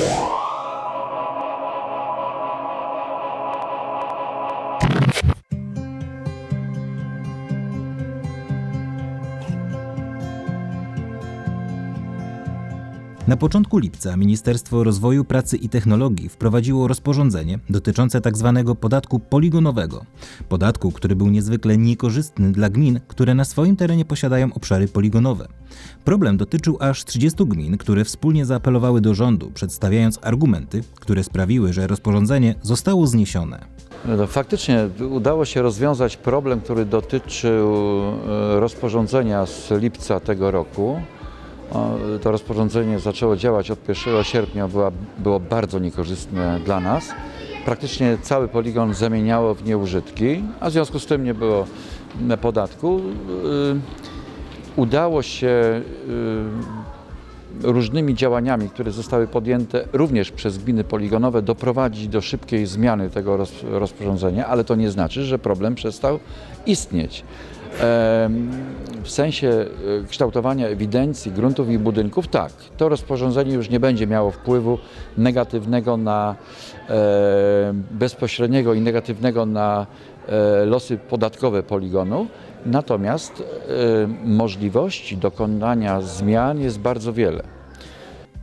Yeah. Na początku lipca Ministerstwo Rozwoju, Pracy i Technologii wprowadziło rozporządzenie dotyczące tzw. podatku poligonowego. Podatku, który był niezwykle niekorzystny dla gmin, które na swoim terenie posiadają obszary poligonowe. Problem dotyczył aż 30 gmin, które wspólnie zaapelowały do rządu, przedstawiając argumenty, które sprawiły, że rozporządzenie zostało zniesione. No, Faktycznie udało się rozwiązać problem, który dotyczył e, rozporządzenia z lipca tego roku. To rozporządzenie zaczęło działać od 1 sierpnia, była, było bardzo niekorzystne dla nas. Praktycznie cały poligon zamieniało w nieużytki, a w związku z tym nie było podatku. Y, Udało się y, różnymi działaniami, które zostały podjęte również przez gminy poligonowe, doprowadzić do szybkiej zmiany tego roz, rozporządzenia, ale to nie znaczy, że problem przestał istnieć. W sensie e, kształtowania ewidencji gruntów i budynków, tak, to rozporządzenie już nie będzie miało wpływu negatywnego na e, bezpośredniego i negatywnego na e, losy podatkowe poligonu. Natomiast możliwości dokonania zmian jest bardzo wiele.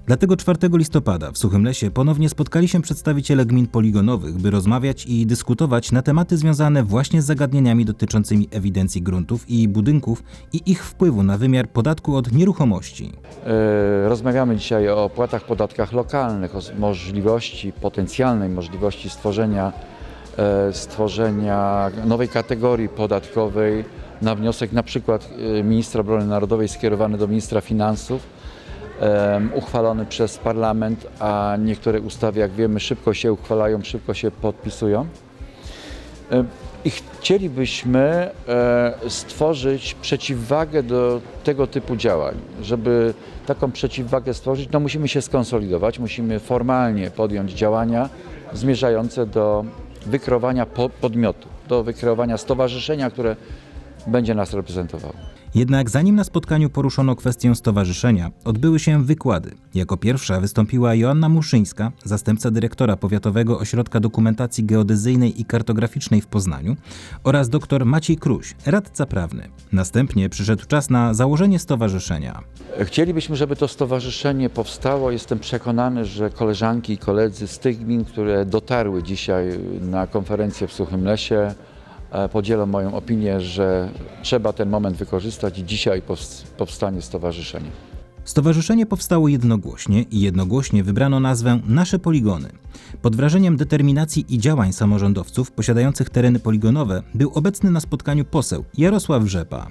Dlatego 4 listopada w Suchym Lesie ponownie spotkali się przedstawiciele gmin poligonowych, by rozmawiać i dyskutować na tematy związane właśnie z zagadnieniami dotyczącymi ewidencji gruntów i budynków i ich wpływu na wymiar podatku od nieruchomości. E, Rozmawiamy dzisiaj o opłatach, podatkach lokalnych, o możliwości, potencjalnej możliwości stworzenia, e, stworzenia nowej kategorii podatkowej na wniosek na przykład e, ministra obrony narodowej skierowany do ministra finansów, uchwalony przez parlament, a niektóre ustawy, jak wiemy, szybko się uchwalają, szybko się podpisują. I chcielibyśmy e, stworzyć przeciwwagę do tego typu działań. Żeby taką przeciwwagę stworzyć, no musimy się skonsolidować, musimy formalnie podjąć działania zmierzające do wykreowania po- podmiotu, do wykreowania stowarzyszenia, które będzie nas reprezentowało. Jednak zanim na spotkaniu poruszono kwestię stowarzyszenia, odbyły się wykłady. Jako pierwsza wystąpiła Joanna Muszyńska, zastępca dyrektora Powiatowego Ośrodka Dokumentacji Geodezyjnej i Kartograficznej w Poznaniu oraz dr Maciej Kruś, radca prawny. Następnie przyszedł czas na założenie stowarzyszenia. Chcielibyśmy, żeby to stowarzyszenie powstało. Jestem przekonany, że koleżanki i koledzy z tych gmin, które dotarły dzisiaj na konferencję w Suchym Lesie, podzielą moją opinię, że trzeba ten moment wykorzystać i dzisiaj powst- powstanie stowarzyszenie. Stowarzyszenie powstało jednogłośnie i jednogłośnie wybrano nazwę Nasze Poligony. Pod wrażeniem determinacji i działań samorządowców posiadających tereny poligonowe był obecny na spotkaniu poseł Jarosław Rzepa.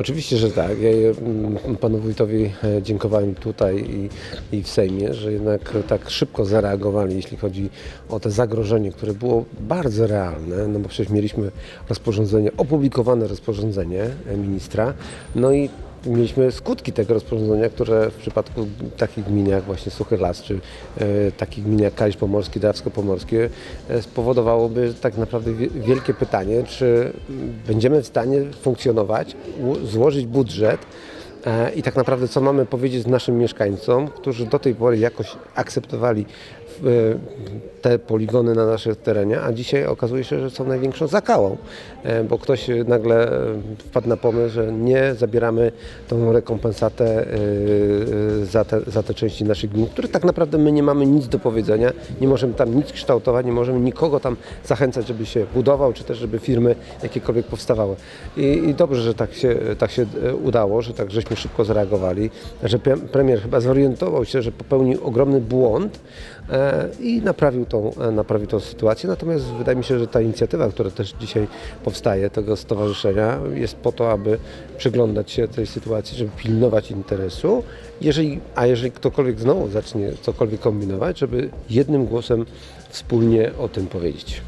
Oczywiście, że tak. Ja mm, panu wójtowi e, dziękowałem tutaj i, i w Sejmie, że jednak tak szybko zareagowali, jeśli chodzi o to zagrożenie, które było bardzo realne, no bo przecież mieliśmy rozporządzenie, opublikowane rozporządzenie e, ministra, no i mieliśmy skutki tego rozporządzenia, które w przypadku takich gmin jak właśnie Suchy Las, czy e, takich gmin jak Kalisz Pomorski, Drawsko-Pomorskie e, spowodowałoby tak naprawdę wie- wielkie pytanie, czy będziemy w stanie funkcjonować, u- złożyć budżet i tak naprawdę co mamy powiedzieć naszym mieszkańcom, którzy do tej pory jakoś akceptowali e, te poligony na naszym terenie, a dzisiaj okazuje się, że są największą zakałą, e, bo ktoś e, nagle e, wpadł na pomysł, że nie zabieramy tą rekompensatę e, e, za te, za te części naszych gmin, które tak naprawdę my nie mamy nic do powiedzenia, nie możemy tam nic kształtować, nie możemy nikogo tam zachęcać, żeby się budował, czy też żeby firmy jakiekolwiek powstawały. I, i dobrze, że tak się, tak się e, udało, że tak żeśmy szybko zareagowali, że pre- premier chyba zorientował się, że popełnił ogromny błąd e, i naprawił tą, e, naprawił tą sytuację. Natomiast wydaje mi się, że ta inicjatywa, która też dzisiaj powstaje, tego stowarzyszenia, jest po to, aby przyglądać się tej sytuacji, żeby pilnować interesu, jeżeli, a jeżeli ktokolwiek znowu zacznie cokolwiek kombinować, żeby jednym głosem wspólnie o tym powiedzieć.